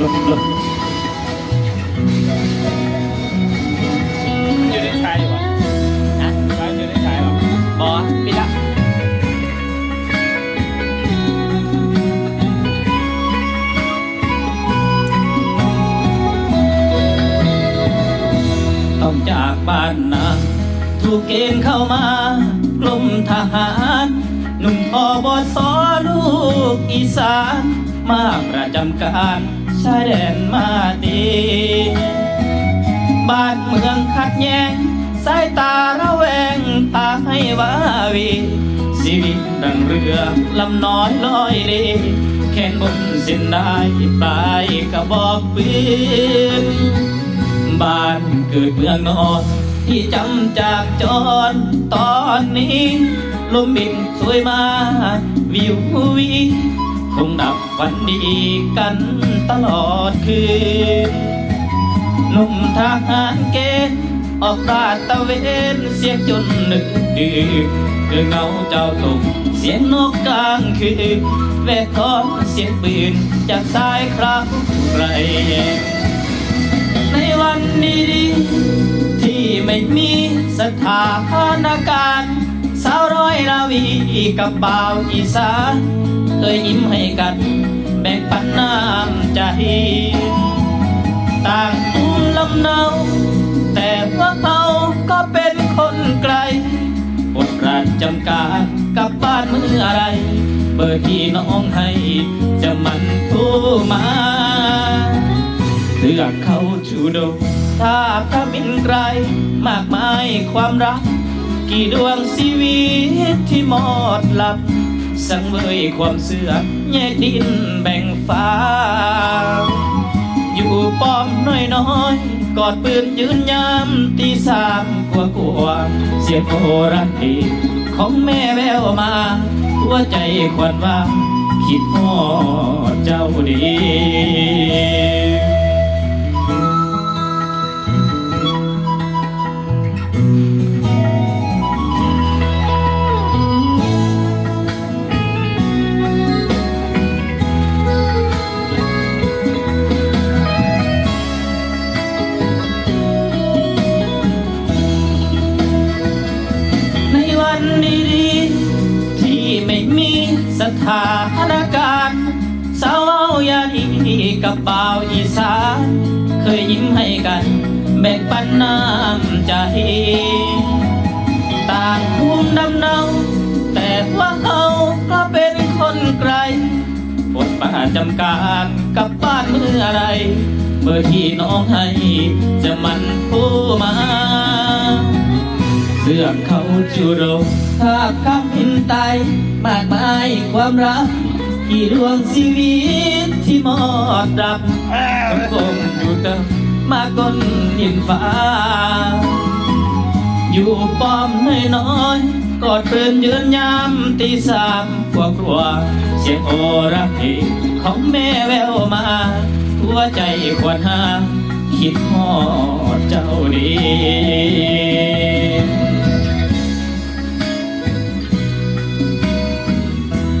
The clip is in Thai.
ลุกลุกอยู่ในชายอยู่อะฮะชายอยู่ในชายหรอบอปิดละต้องจากบ้านนาถูกเกณฑ์เข้ามากลมทหารหนุ่มอบอสอลูกอีสาน มาประจำการ ชายแดนมาดี บ้านเมืองขัดแย้ง สายตาระแวงพาให้วาวีชีวิตดังเรือลำน้อยลอยเรแค่นบนเส้นได้ปลายกระบอกปืนบ้านเกิดเมืองนอนที่จำจากจรตอนนี้ ลมบินสวยมา วิววี คงดับฝันดีกันตลอดคืนหนุ่มทหารเกณฑ์ออกราดตระเวนเสียงจนหนึกดื้อเรื่องเงาเจ้าตกเสียงนกกลางคืนแวกคอนเสียงปืนจากสายคราไกลในวันดีๆที่ไม่มีสถานการณ์ วีกับบ่าวอีสานเคยยิ้มให้กันแบ่งปันน้ำใจต่างภูมิลำเนาแต่ว่าเขาก็เป็นคนไกลอดราชจำการกลับบ้านเมื่อไร เบอร์ที่น้องให้จะมันโทรมาเลือกเขาชูดงถ้าพระมินไกลมากมายความรัก กี่ดวงชีวิตที่หมดหลับ สังเวยความเสื่อมแยกดินแบ่งฟ้า อยู่ป้อมน้อยน้อยๆกอดปืนยืนยามตีสามกลัวกลัวเสียงโอรักทีของแม่แววมา หัวใจควันว่า คิดฮอเจ้าดี ถานการณ์สาวยาดีกับบ่าวอีสานเคยยิ้มให้กันแบ่งปันน้ำใจ ต่างภูมิลำเนาแต่ว่าเขาก็เป็นคนไกลอดป้าจำการกับบ้านเมื่อไรเบอร์ที่น้องให้จะมันผู้มาเลือกเขาจูโรงภาพคำพินไตมากมายความรักที่ดวงชีวิตที่หมอดดับต้องอยู่เติมมากก้นหินฟ้า อยู่ป้อมน้อยน้อยกอดเปืนยืนยามตีสามกลัวกลัว เสียงโอรักที่ของแม่แววมา หัวใจควรหา คิดฮอดเจ้าดี